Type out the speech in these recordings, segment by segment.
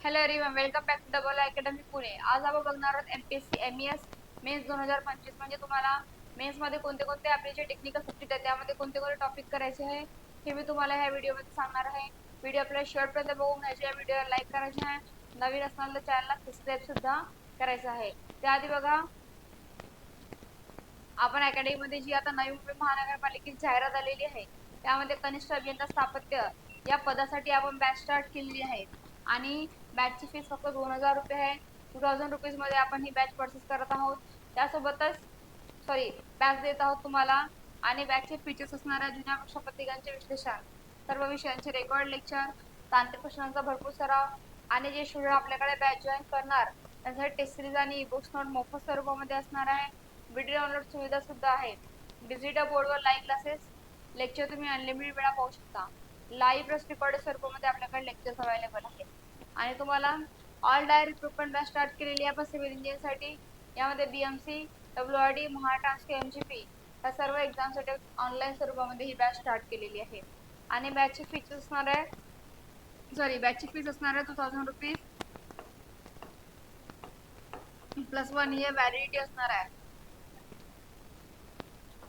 Hello everyone welcome back to double academy Pune आज आपण बघणार आहोत M P S C M E S mains दोन हजार पंचवीस. म्हणजे तुम्हाला मेन्समध्ये कोणते कोणते आपले जे टेक्निकल सब्जेक्ट आहेत त्यामध्ये कोणते कोणते टॉपिक करायचे आहे हे मी तुम्हाला ह्या व्हिडिओमध्ये सांगणार आहे. व्हिडिओ आपल्याला शेवटपर्यंत बघून घ्यायचे या व्हिडिओला लाईक करायचे आहे. नवीन असणार तर चॅनलला सबस्क्राईब सुद्धा करायचं आहे. त्याआधी बघा आपण अकॅडमीमध्ये जी आता नवी मुंबई महानगरपालिकेची जाहिरात आलेली आहे त्यामध्ये कनिष्ठ अभियंता स्थापत्य या पदासाठी आपण बॅच स्टार्ट केलेली आहे. आणि बॅचची फीस फक्त दोन हजार रुपये आहे. टू थाउजंड रुपीजमध्ये आपण ही बॅच परचेस करत आहोत. त्यासोबतच सॉरी बॅच देत आहोत तुम्हाला. आणि बॅचचे फीचर्स असणाऱ्या जुन्या पक्षपत्रिकांचे विश्लेषण सर्व विषयांचे रेकॉर्ड लेक्चर तांत्रिक प्रश्नांचा भरपूर सराव आणि जे स्टुडंट आपल्याकडे बॅच जॉईन करणार त्यांसाठी टेस्ट सिरीज आणि बुक्स नोट मोफत स्वरूपामध्ये असणार आहे. व्हिडिओ डाउनलोड सुविधा सुद्धा आहे. डिजिटल बोर्डवर लाईव्ह क्लासेस लेक्चर तुम्ही अनलिमिटेड वेळा पाहू शकता. लाईव्ह प्लस रेकॉर्ड स्वरूपामध्ये आपल्याकडे लेक्चर्स अवेलेबल आहेत. आणि तुम्हाला all direct recruitment batch start केलेली आहे. आपण सिव्हिल इंजिनिअरसाठी यामध्ये B M C W R D महाट्रान्सके M G P या सर्व एक्झामसाठी ऑनलाईन स्वरूपामध्ये ही बॅच स्टार्ट केलेली आहे. आणि बॅचची फीचर्स असणार आहे सॉरी बॅचची फीस असणार आहे two thousand rupees plus one year validity असणार आहे.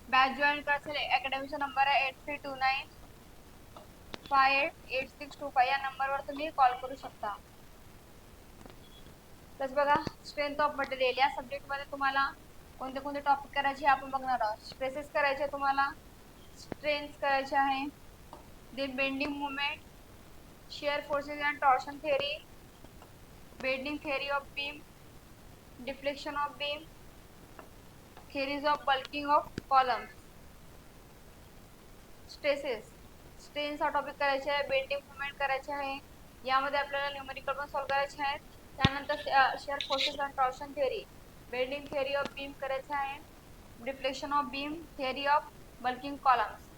बॅच जॉईन करायचं अकॅडमीचा नंबर आहे eight three two nine five eight eight six two five या नंबरवर तुम्ही कॉल करू शकता. तस बघा स्ट्रेंथ ऑफ मटेरियल या सब्जेक्टमध्ये तुम्हाला कोणते कोणते टॉपिक करायचे आपण बघणार आहोत. स्ट्रेसेस करायचे तुम्हाला स्ट्रेंथ करायचे आहे then bending movement shear forces and torsion theory bending theory of beam deflection of beam theories of buckling of columns stresses strains topic करायचे आहे बेंडिंग मुवमेंट करायचे आहे. यामध्ये आपल्याला न्यूमेरिकल पण सॉल्व करायचे आहेत त्यानंतर shear forces and torsion theory bending theory of beam करायचे आहे. Reflection of beam theory of buckling columns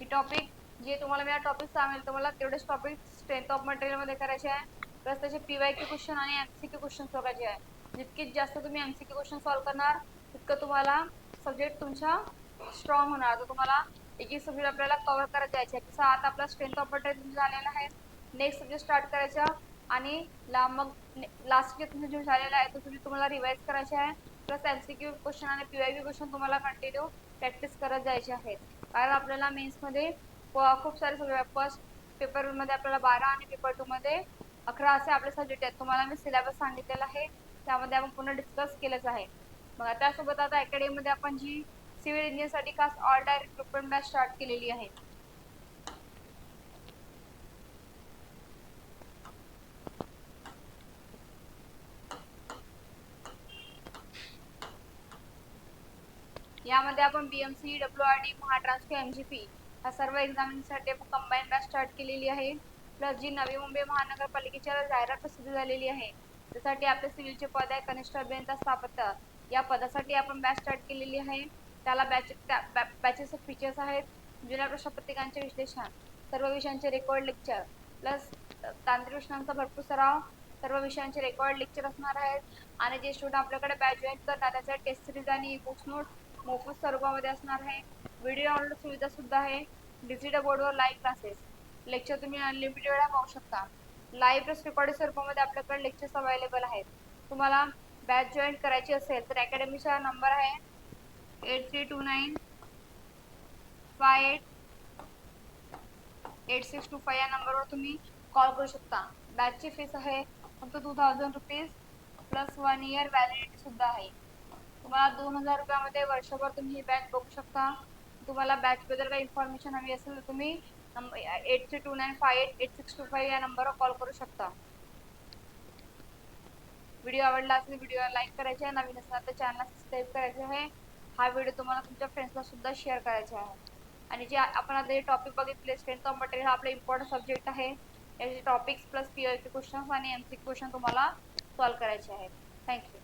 he topic जे तुम्हाला मी टॉपिक सांगेल तुम्हाला तेवढेच टॉपिक स्ट्रेंथ ऑफ मटेरियलमध्ये करायचे आहे. प्लस त्याचे पी वाय के क्वेश्चन आणि एम सी के क्वेश्चन सोडायचे आहे. जितके जास्त तुम्ही M C K question solve करणार तितकं तुम्हाला सब्जेक्ट तुमचा स्ट्रॉंग होणार. तर तुम्हाला एक एक सब्जेक्ट आपल्याला कव्हर करत जायचे आहे. तसं आता आपला स्ट्रेंथ ऑफ मटेरियल झालेला आहे. नेक्स्ट सब्जेक्ट स्टार्ट करायचा आणि ला मग लास्ट इयर तुमचा जो झालेला आहे तो तुम्ही तुम्हाला रिवाईज करायचे आहे. Plus M C Q question आणि पी वाय व्ही क्वेश्चन तुम्हाला कंटिन्यू प्रॅक्टिस करत जायचे आहेत कारण आपल्याला मेन्समध्ये खूप सारे सगळे फर्स्ट पेपरमध्ये आपल्याला बारा आणि पेपर टूमध्ये अकरा असे आपले सब्जेक्ट आहेत. तुम्हाला मी सिलेबस सांगितलेला आहे. त्यामध्ये आपण पुन्हा डिस्कस केलंच आहे. मग त्यासोबत आता अकॅडमीमध्ये आपण जी सिव्हिल इंजिनिअरसाठी खास all direct recruitment batch start केलेली आहे. यामध्ये आपण B M C W R D महाट्रान्सफर M G P ह्या सर्व एक्झामिनेशनसाठी आपण कंबाईन बॅच स्टार्ट केलेली आहे. प्लस जी नवी मुंबई महानगरपालिकेच्या जाहिरात प्रसिद्ध झालेली आहे त्यासाठी आपले सिव्हिलचे पद आहे कनिष्ठ अभियंता स्थापत्य या पदासाठी आपण बॅच स्टार्ट केलेली आहे. त्याला बॅच त्या बॅचेस फीचर्स आहेत. जुन्या प्रश्नपत्रिकांचे विश्लेषण सर्व विषयांचे रेकॉर्ड लेक्चर प्लस तांत्रिक प्रश्नांचा भरपूर सराव सर्व विषयांचे रेकॉर्ड लेक्चर असणार आहेत. आणि जे स्टुडंट आपल्याकडे बॅच जॉईन करणार त्याचे टेस्ट सिरीज आणि बुक्स नोट मोफत स्वरूपामध्ये असणार आहे. व्हिडिओ डाउनलोड सुविधा सुद्धा आहे. डिजिटल बोर्डवर लाईव्ह क्लासेस लेक्चर तुम्ही अनलिमिटेड वेळा पाहू शकता. लाईव्ह प्लस रेकॉर्डिंग स्वरूपामध्ये आपल्याकडे लेक्चर्स अवेलेबल आहेत. तुम्हाला बॅच जॉईन करायची असेल तर अकॅडमीचा नंबर आहे eight three two nine five eight eight six two five या नंबरवर तुम्ही कॉल करू शकता. बॅचची फीस आहे फक्त two thousand rupees plus one year validity सुद्धा आहे. तुम्हाला दोन हजार रुपयामध्ये वर्षभर तुम्ही ही बॅच बघू शकता. तुम्हाला बॅचबद्दल काही इन्फॉर्मेशन हवी असेल तर तुम्ही eight three two nine five eight eight six two five या नंबरवर कॉल करू शकता. व्हिडिओ आवडला असेल व्हिडिओला लाईक करायचे. आहे नवीन असणार तर चॅनलला सबस्क्राईब करायचे आहे. हा व्हिडिओ तुम्हाला तुमच्या फ्रेंड्सला सुद्धा शेअर करायचा आहे. आणि जे आपण आता जे टॉपिक बघितले स्ट्रेंथ ऑफ मटेरियल हा आपला इम्पॉर्टंट सब्जेक्ट आहे. याचे टॉपिक्स प्लस पी क्वेश्चन्स आणि एम सी क्वेश्चन तुम्हाला सॉल्व करायचे आहेत. Thank you